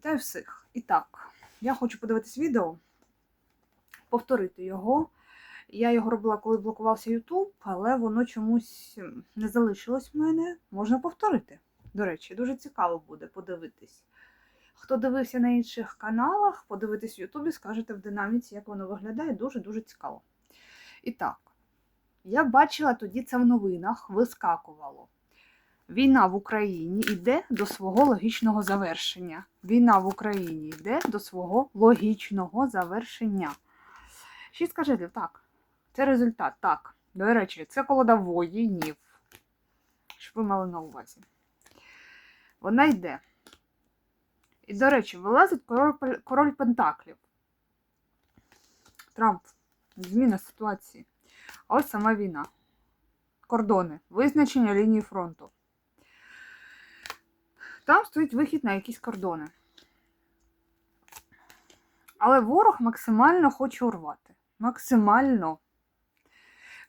Вітаю всіх. І так, я хочу подивитись відео, повторити його. Я його робила, коли блокувався YouTube, але воно чомусь не залишилось в мене. Можна повторити. До речі, дуже цікаво буде подивитись. Хто дивився на інших каналах, подивитись в Ютубі, скажете в динаміці, як воно виглядає, дуже-дуже цікаво. І так, я бачила тоді це в новинах, вискакувало. Війна в Україні йде до свого логічного завершення. Війна в Україні йде до свого логічного завершення. Шістка жезлів, так. Це результат, так. До речі, це колода воїнів. Щоб ви мали на увазі. Вона йде. І, до речі, вилазить король, король Пентаклів. Трамп. Зміна ситуації. Ось сама війна. Кордони. Визначення лінії фронту. Там стоїть вихід на якісь кордони. Але ворог максимально хоче урвати. Максимально.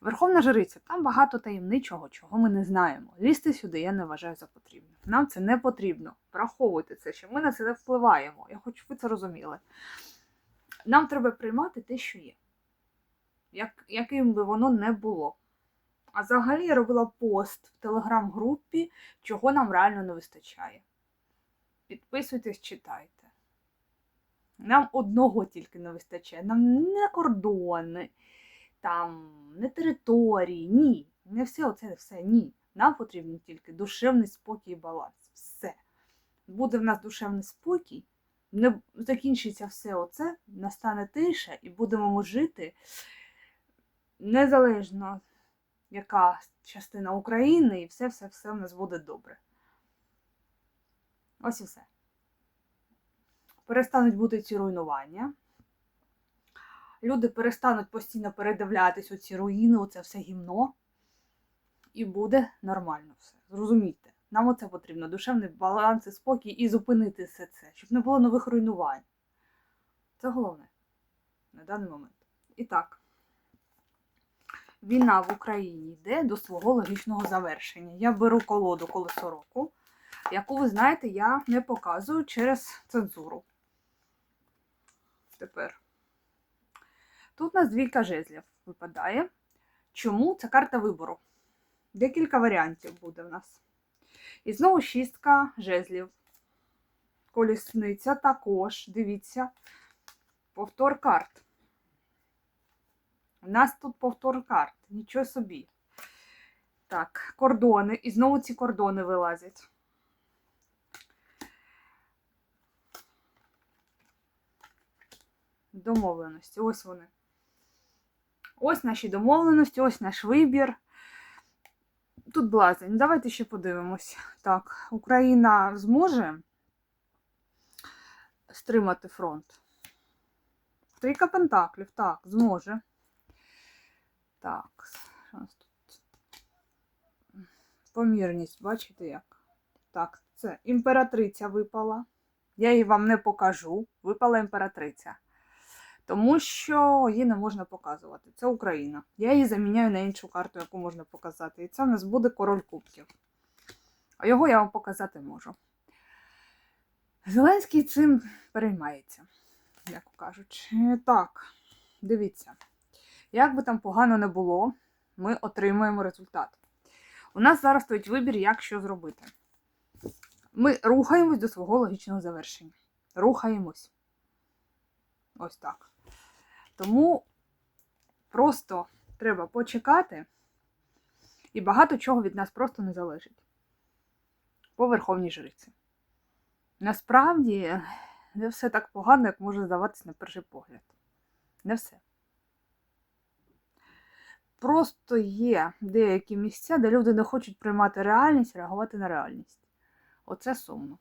Верховна жриця, там багато таємничого, чого ми не знаємо. Лізти сюди я не вважаю за потрібне. Нам це не потрібно. Враховуйте це, що ми на це не впливаємо. Я хочу, щоб ви це розуміли. Нам треба приймати те, що є. Як, яким би воно не було. А взагалі я робила пост в телеграм-групі, чого нам реально не вистачає. Підписуйтесь, читайте. Нам одного тільки не вистачає. Нам не кордони, там, не території, ні. Не все оце все, ні. Нам потрібен тільки душевний спокій і баланс. Все. Буде в нас душевний спокій, не закінчиться все оце, настане тиша, і будемо ми жити незалежно, яка частина України, і все-все-все в нас буде добре. Ось і все. Перестануть бути ці руйнування. Люди перестануть постійно передивлятись у ці руїни, оце все гімно. І буде нормально все. Зрозумійте. Нам оце потрібно. Душевний баланс і спокій і зупинити все це, щоб не було нових руйнувань. Це головне на даний момент. І так, війна в Україні йде до свого логічного завершення. Я беру колоду колесо року, яку, ви знаєте, я не показую через цензуру. Тепер. Тут у нас двійка жезлів випадає. Чому? Це карта вибору. Декілька варіантів буде в нас. І знову шістка жезлів. Колісниця також, дивіться, повтор карт. У нас тут повтор карт, нічого собі. Так, кордони. І знову ці кордони вилазять. Домовленості. Ось вони. Ось наші домовленості, ось наш вибір. Тут блазень. Давайте ще подивимось. Так, Україна зможе стримати фронт. Трійка Пентаклів, так, зможе. Так, що нас тут? Помірність, бачите як? Так, це імператриця випала. Я її вам не покажу. Випала імператриця. Тому що її не можна показувати. Це Україна. Я її заміняю на іншу карту, яку можна показати. І це в нас буде король кубків. А його я вам показати можу. Зеленський цим переймається, як кажуть. Так, дивіться. Як би там погано не було, ми отримуємо результат. У нас зараз стоїть вибір, як що зробити. Ми рухаємось до свого логічного завершення. Рухаємось. Ось так. Тому просто треба почекати, і багато чого від нас просто не залежить. По Верховній Жриці. Насправді, не все так погано, як може здаватися на перший погляд. Не все. Просто є деякі місця, де люди не хочуть приймати реальність, реагувати на реальність. Оце сумно.